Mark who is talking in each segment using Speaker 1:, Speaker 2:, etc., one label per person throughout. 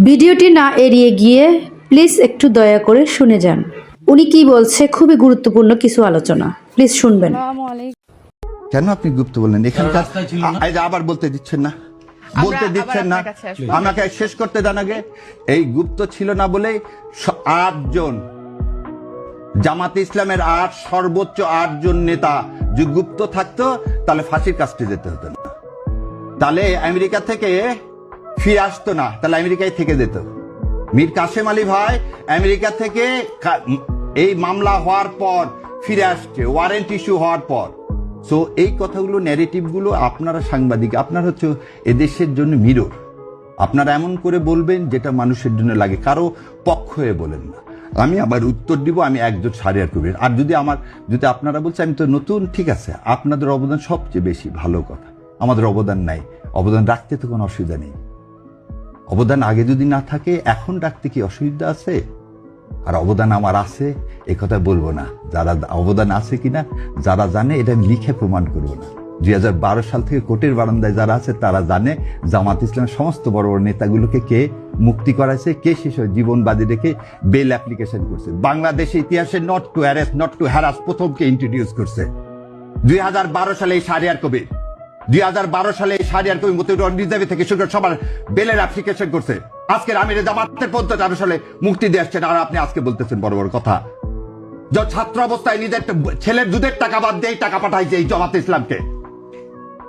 Speaker 1: ভিডিওটি না এড়িয়ে গিয়ে প্লিজ একটু দয়া করে শুনে যান। উনি কি বলছে খুবই গুরুত্বপূর্ণ কিছু আলোচনা। প্লিজ শুনবেন।
Speaker 2: কেন আপনি গুপ্ত বললেন? এখানকার
Speaker 3: রাস্তায় ছিল না?
Speaker 2: আ- এই যে আবার বলতে দিচ্ছেন না। বলতে দিচ্ছেন না। আমাকে শেষ করতে দেন আগে। এই গুপ্ত ছিল না বলে আটজন। জামাতে ইসলামের আট সর্বোচ্চ আটজন নেতা। যে গুপ্ত থাকতো তাহলে ফাঁসির কাজটি যেতে হতো না। তাহলে আমেরিকা থেকে ফিরে আসতো না, তাহলে আমেরিকায় থেকে যেত। মীর কাসেম আলী ভাই আমেরিকা থেকে এই মামলা হওয়ার পর ফিরে আসছে ওয়ারেন্ট ইস্যু হওয়ার পর। সো এই কথাগুলো ন্যারেটিভগুলো আপনারা সাংবাদিক, আপনারা হচ্ছে এদেশের জন্য মিরর আপনারা এমন করে বলবেন যেটা মানুষের জন্য লাগে, কারও পক্ষ হয়ে বলেন না। আমি আবার উত্তর দিব, আমি একজন সারিয়ার কবির। আর যদি আমার, যদি আপনারা বলছেন, আমি তো নতুন, ঠিক আছে, আপনাদের অবদান সবচেয়ে বেশি ভালো কথা। আমাদের অবদান নাই, অবদান রাখতে তো কোনো অসুবিধা নেই। অবদান আগে যদি না থাকে, এখন রাখতে কি অসুবিধা আছে? আর অবদান আমার আছে, এ কথা বলব না। যারা অবদান আছে কিনা, যারা জানে, এটা আমি লিখে প্রমাণ করব না। দুই হাজার বারো সাল থেকে কোর্টের বারান্দায় যারা আছে, তারা জানে, জামাত ইসলামের সমস্ত বড় বড় নেতাগুলোকে কে মুক্তি করাইছে, কে শেষ জীবন বাদী রেখে বেল অ্যাপ্লিকেশন করছে। বাংলাদেশের ইতিহাসে not to arrest not to harass প্রথমকে introduce করছে। দুই হাজার বারো সালে এই সারিয়ার কবির দুই হাজার বারো সালে এই সারিয়ার কবি মতিউর থেকে শুরু সবার বেলের অ্যাপ্লিকেশন করছে। আজকের আমির জামাতের পর্যন্ত তেরো সালে মুক্তি দিয়ে আসছেন। আর আপনি আজকে বলতেছেন বড় বড় কথা। ছাত্র অবস্থায় নিজের ছেলের দুধের টাকা বাদ দিয়ে টাকা পাঠাইছে এই জামাত ইসলামকে।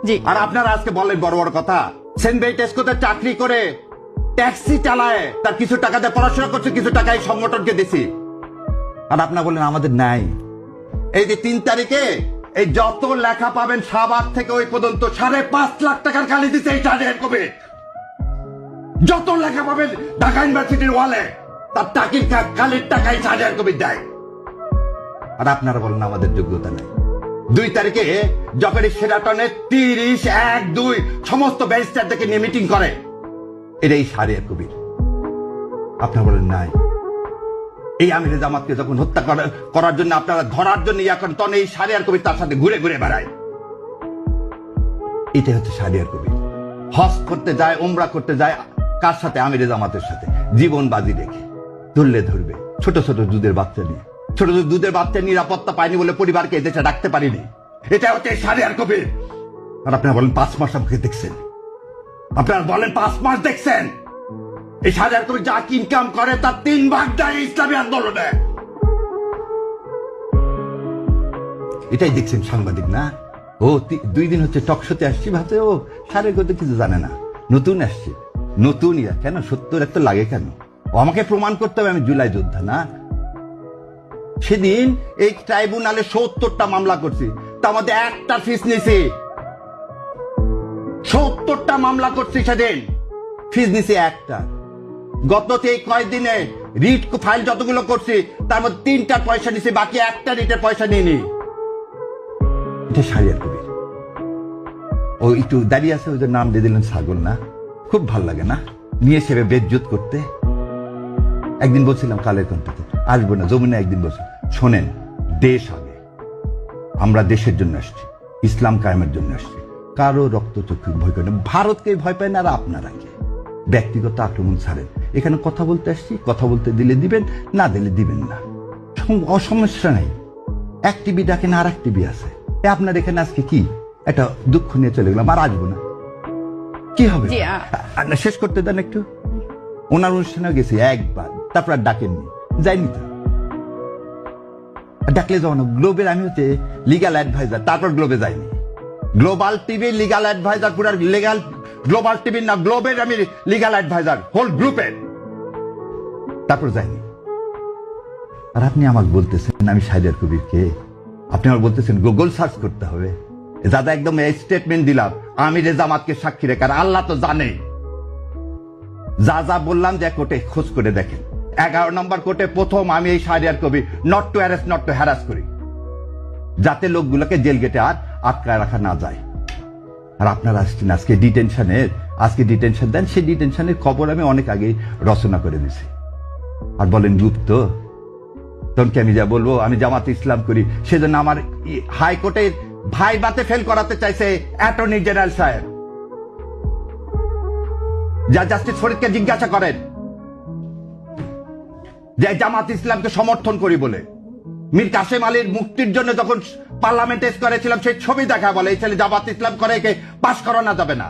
Speaker 4: জি।
Speaker 2: আর আপনারা আজকে বলেন বড় বড় কথা। সেন্ট টেস্কোতে চাকরি করে ট্যাক্সি চালায় তার কিছু টাকা দিয়ে পড়াশোনা করছে কিছু টাকা এই সংগঠনকে দিছি। আর আপনারা বলেন আমাদের নাই। এই যে তিন তারিখে এই যত লেখা পাবেন শাহবাগ থেকে ওই পর্যন্ত সাড়ে পাঁচ লাখ টাকার খালি দিচ্ছে এই সাড়ে কবে। যত লেখা পাবেন ঢাকা ইউনিভার্সিটির ওয়ালে, তার টাকির খালির টাকায় সাড়ে কবি দেয়। আর আপনারা বলেন আমাদের যোগ্যতা নেই। দুই তারিখে এই সেরাটনে তিরিশ, এক, দুই সমস্ত ব্যারিস্টারদেরকে নিয়ে মিটিং করে এটাই এই সারিয়ার কবির। আপনারা বলেন নাই। এই আমিরে জামাতকে যখন হত্যা করার জন্য আপনারা ধরার জন্য করেন, তখন এই সারিয়ার কবির তার সাথে ঘুরে ঘুরে বেড়ায়। এটাই হচ্ছে সারিয়ার কবির হজ করতে যায়, উমরা করতে যায়, কার সাথে? আমিরে জামাতের সাথে। জীবন বাজি রেখে। ধরলে ধরবে। ছোট ছোট দুধের বাচ্চা নিয়ে। ছোট ছোট দুধের বাচ্চা নিরাপত্তা পায়নি বলে পরিবারকে এদেশে ডাকতে পারিনি। এটা হচ্ছে সারিয়ার কবির আর আপনারা বলেন পাঁচ মাস আমাকে দেখছেন। আপনারা বলেন পাঁচ মাস দেখছেন। এই সাজার কবি যা ইনকাম করে, তার তিন ভাগ দেয় ইসলামী আন্দোলনে। এটাই দেখছেন সাংবাদিক, না? ও দুই দিন হচ্ছে টকশোতে আসছি, ভাবছে, ও, সারের কথা কিছু জানে না। নতুন আসছে। নতুন ইয়া, কেন? সত্তর এত লাগে কেন? ও, আমাকে প্রমাণ করতে হবে আমি জুলাই যোদ্ধা, না? সেদিন এই ট্রাইব্যুনালে সত্তরটা মামলা করছি, তার মধ্যে একটা ফিস নিছি সত্তরটা মামলা করছি সেদিন। ফিস নিছি একটা। গত এই কয়েকদিনে রিট ফাইল যতগুলো করছি, তার মধ্যে তিনটার পয়সা নিছি, বাকি একটা রিটের পয়সা নিইনি। এটা সারিয়ার কবির। ও একটু দাঁড়িয়ে আছে যে নাম দিয়ে দিলেন ছাগল না? খুব ভালো লাগে না? নিয়ে সেবে বেজ্জুত করতে। একদিন বলছিলাম কালের কণ্ঠতে, আসব না জমিনে একদিন বলছি, শোনেন, দেশ আগে। আমরা দেশের জন্য আসছি, ইসলাম কায়েমের জন্য আসছি। কারও রক্ত চক্ষু ভয় করে না, ভারতকে ভয় পায় না আর আপনারা ব্যক্তিগত আক্রমণ ছাড়েন। এখানে কথা বলতে আসছি কথা বলতে দিলে দিবেন না দিলে দিবেন না। অসমস্যা নাই। এক টিভি ডাকেন আর এক টিভি আছে। আপনার এখানে আজকে কি? একটা দুঃখ নিয়ে চলে গেলাম আর আসব না। কি হবে? শেষ করতে দেন একটু। ওনার অনুষ্ঠানে গেছি একবার তারপর আর ডাকেননি। যাইনি তো। ডাকলে যাব না গ্লোবের আমি হচ্ছে লিগাল অ্যাডভাইজার তারপর গ্লোবে যাইনি। গ্লোবাল টিভি লিগাল অ্যাডভাইজার পুরো লিগাল গ্লোবাল টিভির না গ্লোবের আমি লিগাল অ্যাডভাইজার হোল গ্রুপের তারপর যাইনি। আর আপনি আমাকে বলতেছেন, আমি সাইদার কবিরকে, আপনি আমার বলতেছেন গুগল সার্চ করতে হবে। দাদা একদম এই স্টেটমেন্ট দিলাম, আমি রেজামাতকে সাক্ষী রেখে, আর আল্লাহ তো জানে। যা যা বললাম যে কোর্টে খোঁজ করে দেখেন। এগারো নম্বর কোর্টে প্রথম আমি এই সারিয়ার কবি not to harass not to harass করি। যাতে লোকগুলোকে জেল গেটে আর আটকায় রাখা না যায়। আর আপনারা আসছেন আজকে ডিটেনশনের, আজকে ডিটেনশন দেন, সেই ডিটেনশনের খবর আমি অনেক আগে রচনা করে দিছি। আর বলেন গুপ্ত তখন আমি যা বলব, আমি জামাত ইসলাম করি, সেজন্য আমার ই- হাইকোর্টে ভাই বাতে ফেল করাতে চাইছে অ্যাটর্নি জেনারেল সাহেব। যা জাস্টিস ফরিদকে জিজ্ঞাসা করেন, যে জামাত ইসলামকে সমর্থন করি বলে। মীর কাসেম আলীর মুক্তির জন্য যখন পার্লামেন্টে করেছিলাম সেই ছবি দেখা বলে, এই ছেলে জামাত ইসলাম করে একে পাশ করানো যাবে না।